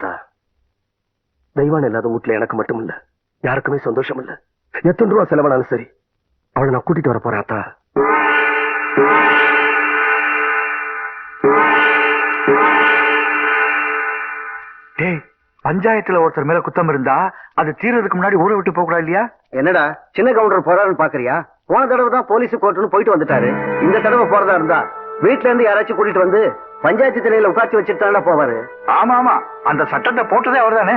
ஆத்தா தெய்வான் இல்லாத வீட்டுல எனக்கு மட்டும் இல்ல யாருக்குமே சந்தோஷம் இல்ல எத்தனை ரூபா செலவானாலும் சரி அவளை நான் கூட்டிட்டு வர போறேன் டேய் பஞ்சாயத்துல ஒருத்தர் மேல குத்தம் இருந்தா அது தீர்றதுக்கு முன்னாடி ஊரை விட்டு போக கூடாது இல்லையா? என்னடா சின்ன கவுண்டர் போறாருன்னு பாக்குறியா? போன தடவை தான் போலீஸ் கோர்ட்டுன்னு போயிட்டு வந்துட்டாரு. இந்த தடவை போறதா இருந்தா வீட்ல இருந்து யாராச்சும் கூட்டிட்டு வந்து பஞ்சாயத்து திணையில உட்காந்து வச்சுட்டு தானே போவாரு. ஆமா ஆமா அந்த சட்டத்தை போட்டதே அவர்தானே?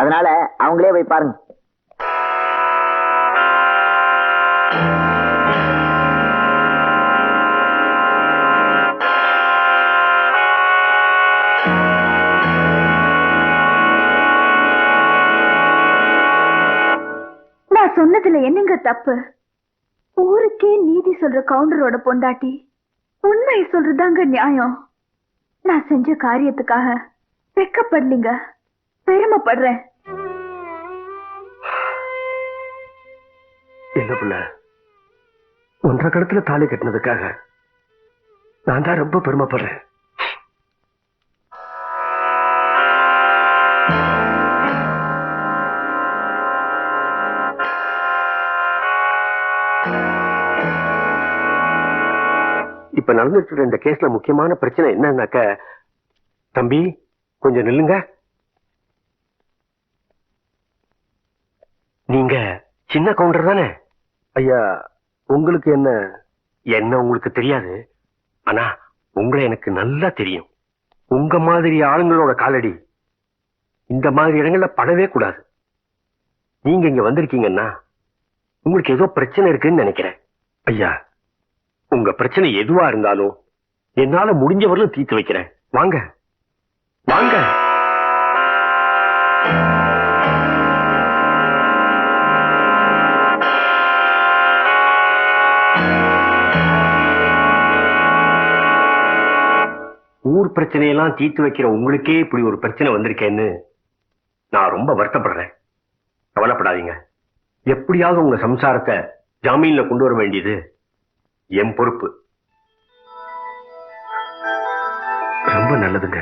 அதனால அவங்களே போய் பாருங்க. நான் சொன்னதுல என்னங்க தப்பு? ஊருக்கே நீதி சொல்ற கவுண்டரோட பொண்டாட்டி உண்மையை சொல்றதாங்க நியாயம். நான் செஞ்ச காரியத்துக்காக வெக்கப்படலீங்க. பெருமைப்படுறேன். என்ன புள்ள ஒன்றரை கடத்துல தாலி கட்டினதுக்காக நான் தான் ரொம்ப பெருமைப்படுறேன். இப்ப நடந்துட்டு இந்த கேஸ்ல முக்கியமான பிரச்சனை என்னன்னாக்க தம்பி கொஞ்சம் நில்லுங்க. நீங்க சின்ன கவுண்டர் தானே? ஐயா உங்களுக்கு என்ன? என்ன உங்களுக்கு தெரியாது? ஆனா உங்களை எனக்கு நல்லா தெரியும். உங்க மாதிரி ஆளுங்களோட காலடி. இந்த மாதிரி இடங்கள்ல படவே கூடாது. நீங்க இங்க வந்திருக்கீங்கன்னா உங்களுக்கு ஏதோ பிரச்சனை இருக்குன்னு நினைக்கிறேன். ஐயா உங்க பிரச்சனை எதுவா இருந்தாலும் என்னால முடிஞ்சவரையும் தீர்த்து வைக்கிறேன். வாங்க. வாங்க. ஊர் பிரச்சனையெல்லாம் தீர்த்து வைக்கிற உங்களுக்கே இப்படி ஒரு பிரச்சனை வந்திருக்கேன்னு நான் ரொம்ப வருத்தப்படுறேன். கவலைப்படாதீங்க. எப்படியாவது உங்க சம்சாரத்தை ஜாமீன்ல கொண்டு வர வேண்டியது என் பொறுப்பு. ரொம்ப நல்லதுங்க.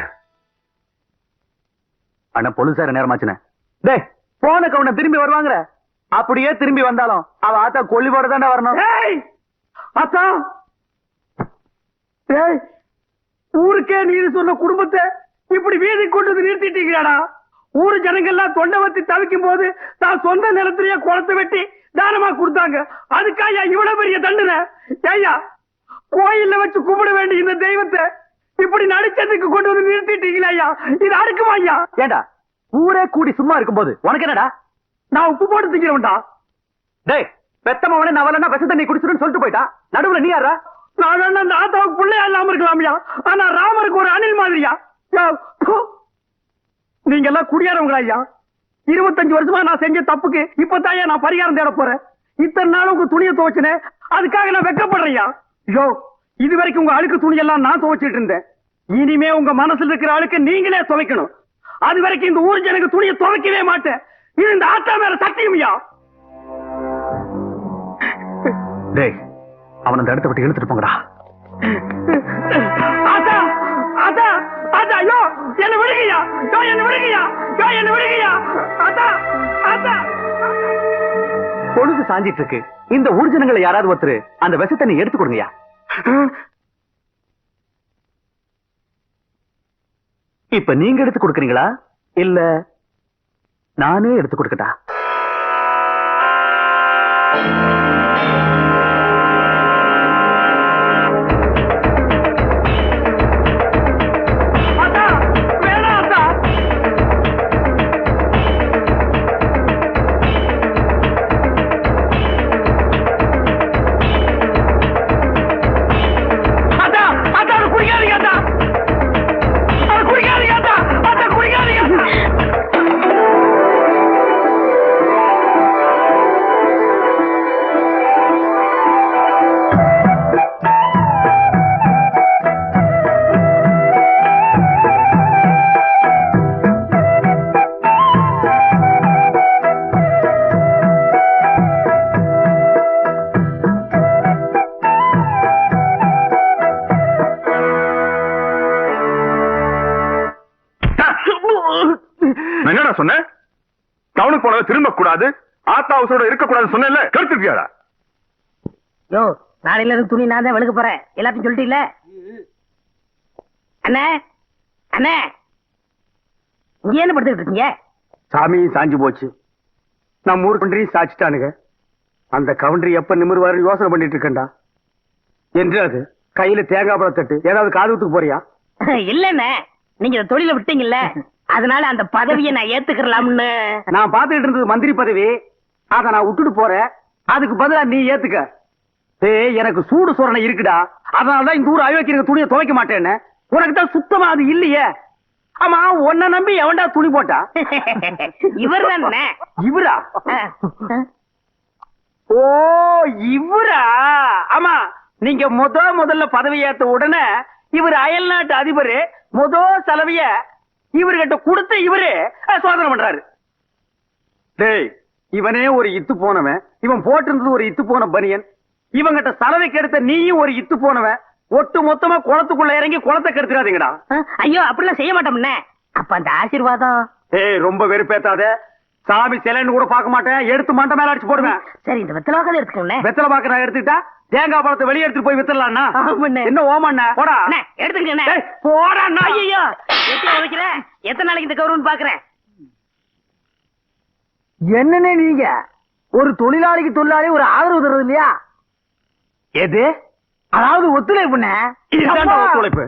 அண்ணா போலீசார நேரமாச்சுனே டேய் போன கவுன திரும்பி வருவாங்கற. அப்படியே திரும்பி வந்தாலும் அவ ஆத்தா கொல்லிவோட தானே வரணும். ஆத்தா. ஏய் ஊருக்கே நீதி சொன்ன குடும்பத்தை இப்படி வீதி கொண்டு வந்து நிறுத்திட்டீங்களாடா? ஊரு ஜனங்கள்லாம் தொண்டை வத்தி தவிக்கும் போது தான் சொந்த நிலத்திலேயே குளத்தை வெட்டி தானமா கொடுத்தாங்க. அதுக்காயா இவ்வளவு பெரிய தண்டனை? ஐயா கோயில்ல வச்சு கும்பிட வேண்டிய இந்த தெய்வத்தை இப்படி நடிச்சதுக்கு கொண்டு வந்து நிறுத்திட்டீங்களா ஐயா? இது அடுக்குமா ஐயா? ஏண்டா ஊரே கூடி சும்மா இருக்கும்போது உனக்கு என்னடா? நான் உப்பு போட்டு திங்கிறவன்டா. டேய் பெத்தமவனே நான் வரலன்னா விஷ தண்ணி குடிச்சிருன்னு சொல்லிட்டு போயிட்டா. நடுவுல நீ யாரா நான் வேணா அந்த ஆத்தாவுக்கு பிள்ளையா இல்லாம இருக்கலாம்யா. ஆனா ராமருக்கு ஒரு அணில் மாதிரியா? நீங்க எல்லாம் குடியாரவங்களா ஐயா? இருபத்தஞ்சு வருஷமா நான் செஞ்ச தப்புக்கு இப்பதான் நான் பரிகாரம் தேட போறேன். இத்தனை நாள் உங்க துணியை துவைச்சனே அதுக்காக நான் வெக்கப்படுறேன்யா ஐயோ. இது வரைக்கும் உங்க அழுக்கு துணி எல்லாம் நான் துவைச்சிட்டு இருந்தேன். இனிமே உங்க மனசுல இருக்கிற அழுக்கு நீங்களே துவைக்கணும். அது வரைக்கும் இந்த ஊர் ஜனங்க துணியை துவைக்கவே மாட்டேன். இது இந்த ஆத்தா மேல சத்தியம்யா டேய் அவன் அந்த இடத்த விட்டு இழுத்துட்டு போங்கடா. என்ன விடுங்கய்யா. யோ என்ன விடுங்கய்யா. யோ என்ன ஆத்தா பொழுது சாஞ்சிட்டு இருக்கு. இந்த ஊர்ஜனங்களை யாராவது ஒருத்தர் அந்த விஷத்தை நீ எடுத்து கொடுங்கயா இப்ப நீங்க எடுத்து கொடுக்கறீங்களா? இல்ல நானே எடுத்து கொடுக்கட்டா? என்னடா சொன்னேன் டவுனுக்கு போனத திரும்ப கூடாது ஆத்தா ஹவுஸோட இருக்க கூடாது சொன்னேன்ல கருத்துக்கியாடா யோ நாளையில இருந்து துணி நான் தான் வெளுக்க போறேன். எல்லாத்தையும் சொல்லிட்டீல்ல? அண்ணே அண்ணே இங்க என்ன படுத்துக்கிட்டு இருக்கீங்க? சாமி சாஞ்சு போச்சு. நம்ம ஊர் கவுண்டரி சாச்சிட்டானுங்க. அந்த கவுண்டரி எப்ப நிமிர்வாரு யோசனை பண்ணிட்டு இருக்கேன்டா. என்று அது? கையில தேங்காய் பழம் தட்டு ஏதாவது காதுகுத்துக்கு போறியா? இல்லண்ணே நீங்க இந்த தொழில விட்டீங்கல்ல? அதனால அந்த பதவியை நான் ஏத்துக்கலாம்னு நான் பாத்துக்கிட்டு இருந்தது மந்திரி பதவி. அத நான் விட்டுட்டு போறேன். அதுக்கு பதிலா நீ ஏத்துக்க. ஏய் எனக்கு சூடு சோரணை இருக்குடா. அதனாலதான் இந்த ஊர் அயோக்கிய துணியை துவைக்க மாட்டேன்னு. உனக்கு தான் சுத்தமா அது இல்லையே. ஆமா உன்னை நம்பி எவன்டா துணி போட்டா? இவர்? இவரா ஓ இவரா? ஆமா நீங்க முத முதல்ல பதவி ஏத்த உடனே இவர் அயல் நாட்டு அதிபர் முத செலவிய இவர்கிட்ட கொடுத்த இவரு சோதனை பண்றாரு. டேய் இவனே ஒரு இத்து போனவன். இவன் போட்டிருந்தது ஒரு இத்து போன பனியன். இவங்கிட்ட சலவைக்கு எடுத்த நீயும் ஒரு இத்து போனவன். ஒட்டு மொத்தமா குளத்துக்குள்ள இறங்கி குளத்தை கெடுத்துறாதீங்கடா. ஐயோ அப்படிலாம் செய்ய மாட்டோம்ண்ணே அப்ப அந்த ஆசீர்வாதம்? ஏய் ரொம்ப வெறுப்பேத்தாத. சாமி சிலைன்னு கூட பார்க்க மாட்டேன். எடுத்து மண்டை மேல அடிச்சு போடுவேன். சரி இந்த வெத்தலாவது எடுத்துக்கோண்ணே வெத்தலை பாக்க நான் எடுத்துக்கிட்டா தேங்காய் பழத்தை வெளியே எடுத்துட்டு போய் வித்துடலாம்னா ஆமாண்ணே. என்ன ஓமண்ணா போடா. டேய், போடா ஐயோ எத்தனை வைக்கிற எத்தனை நாளைக்கு இந்த கௌரவம் பாக்குறேன் என்னன்னு நீங்க? ஒரு தொழிலாளிக்கு தொழிலாளி ஒரு ஆதரவு தருவது இல்லையா? எது? அதாவது ஒத்துழைப்புண்ணே. ஒத்துழைப்பு.